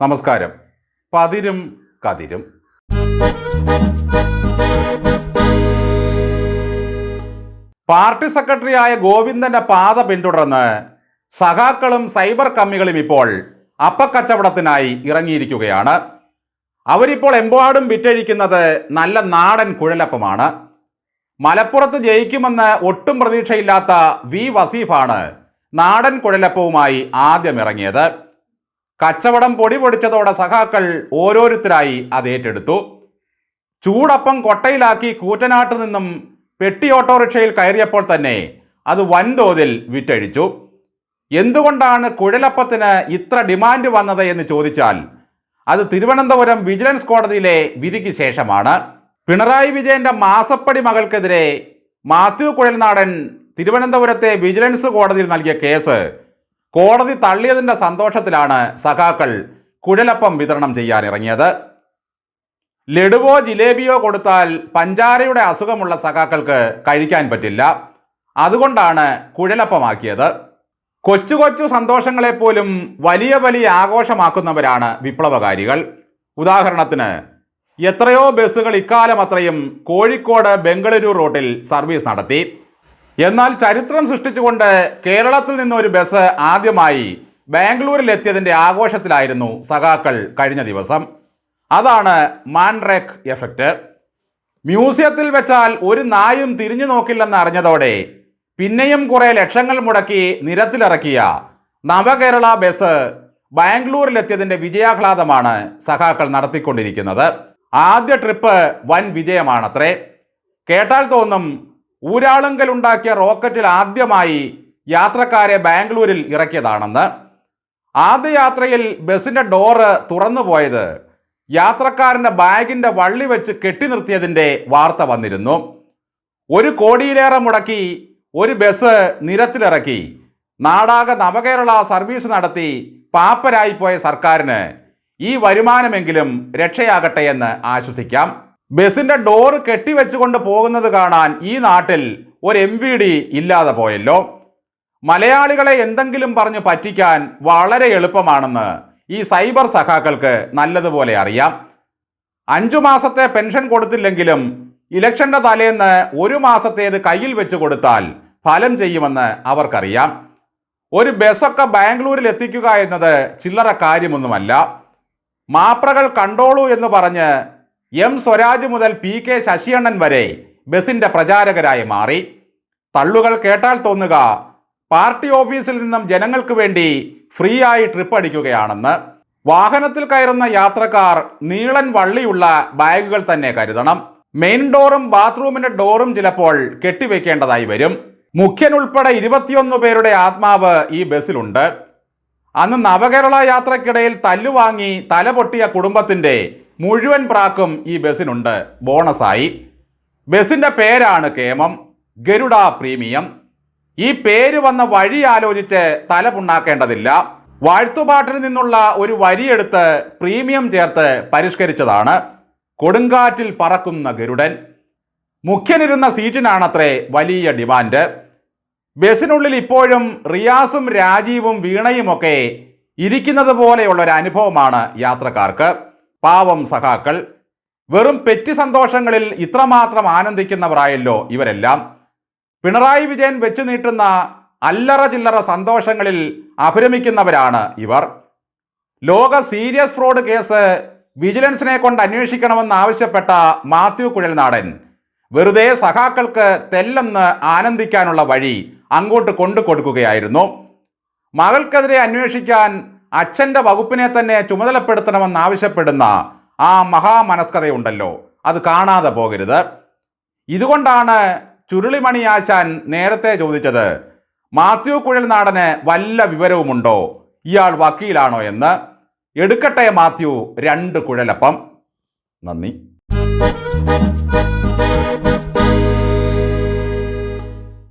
നമസ്കാരം. പതിരും കതിരും. പാർട്ടി സെക്രട്ടറിയായ ഗോവിന്ദന്റെ പാത പിന്തുടർന്ന് സഖാക്കളും സൈബർ കമ്മികളും ഇപ്പോൾ അപ്പക്കച്ചവടത്തിനായി ഇറങ്ങിയിരിക്കുകയാണ്. അവരിപ്പോൾ എമ്പാടും വിറ്റഴിക്കുന്നത് നല്ല നാടൻ കുഴലപ്പമാണ്. മലപ്പുറത്ത് ജയിക്കുമെന്ന് ഒട്ടും പ്രതീക്ഷയില്ലാത്ത വി വസീഫാണ് നാടൻ കുഴലപ്പവുമായി ആദ്യം ഇറങ്ങിയത് കച്ചവടം പൊടി പൊടിച്ചതോടെ സഖാക്കൾ ഓരോരുത്തരായി അത് ഏറ്റെടുത്തു. ചൂടപ്പം കൊട്ടയിലാക്കി കൂറ്റനാട്ട് നിന്നും പെട്ടി ഓട്ടോറിക്ഷയിൽ കയറിയപ്പോൾ തന്നെ അത് വൻതോതിൽ വിറ്റഴിച്ചു. എന്തുകൊണ്ടാണ് കുഴലപ്പത്തിന് ഇത്ര ഡിമാൻഡ് വന്നത് എന്ന് ചോദിച്ചാൽ അത് തിരുവനന്തപുരം വിജിലൻസ് കോടതിയിലെ വിധിക്ക് ശേഷമാണ്. പിണറായി വിജയന്റെ മാസപ്പടി മകൾക്കെതിരെ മാത്യു കുഴൽനാടൻ തിരുവനന്തപുരത്തെ വിജിലൻസ് കോടതിയിൽ നൽകിയ കേസ് കോടതി തള്ളിയതിന്റെ സന്തോഷത്തിലാണ് സഖാക്കൾ കുഴലപ്പം വിതരണം ചെയ്യാൻ ഇറങ്ങിയത് ലഡുവോ ജിലേബിയോ കൊടുത്താൽ പഞ്ചാരയുടെ അസുഖമുള്ള സഖാക്കൾക്ക് കഴിക്കാൻ പറ്റില്ല. അതുകൊണ്ടാണ് കുഴലപ്പമാക്കിയത്. കൊച്ചു കൊച്ചു സന്തോഷങ്ങളെപ്പോലും വലിയ വലിയ ആഘോഷമാക്കുന്നവരാണ് വിപ്ലവകാരികൾ. ഉദാഹരണത്തിന് എത്രയോ ബസ്സുകൾ ഇക്കാലം അത്രയും കോഴിക്കോട് ബംഗളൂരു റൂട്ടിൽ സർവീസ് നടത്തി. എന്നാൽ ചരിത്രം സൃഷ്ടിച്ചുകൊണ്ട് കേരളത്തിൽ നിന്നൊരു ബസ് ആദ്യമായി ബാംഗ്ലൂരിൽ എത്തിയതിന്റെ ആഘോഷത്തിലായിരുന്നു സഖാക്കൾ കഴിഞ്ഞ ദിവസം. അതാണ് മാൻറേക്ക് എഫക്റ്റ് മ്യൂസിയത്തിൽ വെച്ചാൽ ഒരു നായും തിരിഞ്ഞു നോക്കില്ലെന്ന് അറിഞ്ഞതോടെ പിന്നെയും കുറേ ലക്ഷങ്ങൾ മുടക്കി നിരത്തിലിറക്കിയ നവകേരള ബസ് ബാംഗ്ലൂരിലെത്തിയതിന്റെ വിജയാഹ്ലാദമാണ് സഖാക്കൾ നടത്തിക്കൊണ്ടിരിക്കുന്നത്. ആദ്യ ട്രിപ്പ് വൻ വിജയമാണത്രേ. കേട്ടാൽ തോന്നും ഊരാളുങ്കലുണ്ടാക്കിയ റോക്കറ്റിൽ ആദ്യമായി യാത്രക്കാരെ ബാംഗ്ലൂരിൽ ഇറക്കിയതാണെന്ന്. ആദ്യ യാത്രയിൽ ബസ്സിന്റെ ഡോറ് തുറന്നു പോയത് യാത്രക്കാരന്റെ ബാഗിന്റെ വള്ളി വെച്ച് കെട്ടി നിർത്തിയതിന്റെ വാർത്ത വന്നിരുന്നു. ഒരു കോടിയിലേറെ മുടക്കി ഒരു ബസ് നിരത്തിലിറക്കി. നാടാകെ നവകേരള സർവീസ് നടത്തി പാപ്പരായിപ്പോയ സർക്കാരിന് ഈ വരുമാനമെങ്കിലും രക്ഷയാകട്ടെ എന്ന് ആശ്വസിക്കാം. ബസിന്റെ ഡോറ് കെട്ടിവെച്ചുകൊണ്ട് പോകുന്നത് കാണാൻ ഈ നാട്ടിൽ ഒരു എം വി ഡി ഇല്ലാതെ പോയല്ലോ. മലയാളികളെ എന്തെങ്കിലും പറഞ്ഞ് പറ്റിക്കാൻ വളരെ എളുപ്പമാണെന്ന് ഈ സൈബർ സഖാക്കൾക്ക് നല്ലതുപോലെ അറിയാം. അഞ്ചു മാസത്തെ പെൻഷൻ കൊടുത്തില്ലെങ്കിലും ഇലക്ഷന്റെ തലേന്ന് ഒരു മാസത്തേത് കയ്യിൽ വെച്ച് കൊടുത്താൽ ഫലം ചെയ്യുമെന്ന് അവർക്കറിയാം. ഒരു ബസ്സൊക്കെ ബാംഗ്ലൂരിൽ എത്തിക്കുക എന്നത് ചില്ലറ കാര്യമൊന്നുമല്ല. മാപ്രകൾ കണ്ടോളൂ എന്ന് പറഞ്ഞ് എം സ്വരാജ് മുതൽ പി കെ ശശിയണ്ണൻ വരെ ബസിന്റെ പ്രചാരകരായി മാറി. തള്ളുകൾ കേട്ടാൽ തോന്നുക പാർട്ടി ഓഫീസിൽ നിന്നും ജനങ്ങൾക്ക് വേണ്ടി ഫ്രീ ആയി ട്രിപ്പ് അടിക്കുകയാണെന്ന്. വാഹനത്തിൽ കയറുന്ന യാത്രക്കാർ നീളൻ വള്ളിയുള്ള ബാഗുകൾ തന്നെ കരുതണം. മെയിൻ ഡോറും ബാത്റൂമിന്റെ ഡോറും ചിലപ്പോൾ കെട്ടിവെക്കേണ്ടതായി വരും. മുഖ്യൻ ഉൾപ്പെടെ ഇരുപത്തിയൊന്ന് പേരുടെ ആത്മാവ് ഈ ബസ്സിലുണ്ട്. അന്ന് നവകേരള യാത്രക്കിടയിൽ തല്ലുവാങ്ങി തല പൊട്ടിയ കുടുംബത്തിന്റെ മുഴുവൻ പ്രാക്കും ഈ ബസ്സിനുണ്ട്. ബോണസായി. ബസ്സിന്റെ പേരാണ് കേമം. ഗരുഡ പ്രീമിയം. ഈ പേര് വന്ന വഴി ആലോചിച്ച് തല പുണ്ണാക്കേണ്ടതില്ല. വാഴ്ത്തുപാട്ടിൽ നിന്നുള്ള ഒരു വരിയെടുത്ത് പ്രീമിയം ചേർത്ത് പരിഷ്കരിച്ചതാണ്. കൊടുങ്കാറ്റിൽ പറക്കുന്ന ഗരുഡൻ. മുഖ്യനിരുന്ന സീറ്റിനാണത്രേ വലിയ ഡിമാൻഡ്. ബസ്സിനുള്ളിൽ ഇപ്പോഴും റിയാസും രാജീവും വീണയുമൊക്കെ ഇരിക്കുന്നത് പോലെയുള്ള ഒരു അനുഭവമാണ് യാത്രക്കാർക്ക്. പാവം സഖാക്കൾ. വെറും പെറ്റി സന്തോഷങ്ങളിൽ ഇത്രമാത്രം ആനന്ദിക്കുന്നവരായല്ലോ ഇവരെല്ലാം. പിണറായി വിജയൻ വെച്ചു നീട്ടുന്ന അല്ലറ ചില്ലറ സന്തോഷങ്ങളിൽ അഭിരമിക്കുന്നവരാണ് ഇവർ. ലോക സീരിയസ് ഫ്രോഡ് കേസ് വിജിലൻസിനെ കൊണ്ട് അന്വേഷിക്കണമെന്ന് ആവശ്യപ്പെട്ട മാത്യു കുഴൽനാടൻ. വെറുതെ സഖാക്കൾക്ക് തെല്ലെന്ന് ആനന്ദിക്കാനുള്ള വഴി അങ്ങോട്ട് കൊണ്ടു കൊടുക്കുകയായിരുന്നു. മകൾക്കെതിരെ അന്വേഷിക്കാൻ അച്ഛന്റെ വകുപ്പിനെ തന്നെ ചുമതലപ്പെടുത്തണമെന്ന് ആവശ്യപ്പെടുന്ന ആ മഹാമനസ്കതയുണ്ടല്ലോ. അത് കാണാതെ പോകരുത്. ഇതുകൊണ്ടാണ് ചുരുളിമണി ആശാൻ നേരത്തെ ചോദിച്ചത് മാത്യു കുഴൽനാടന് വല്ല വിവരവുമുണ്ടോ? ഇയാൾ വക്കീലാണോ എന്ന്. എടുക്കട്ടെ മാത്യു രണ്ട് കുഴലപ്പം. നന്ദി.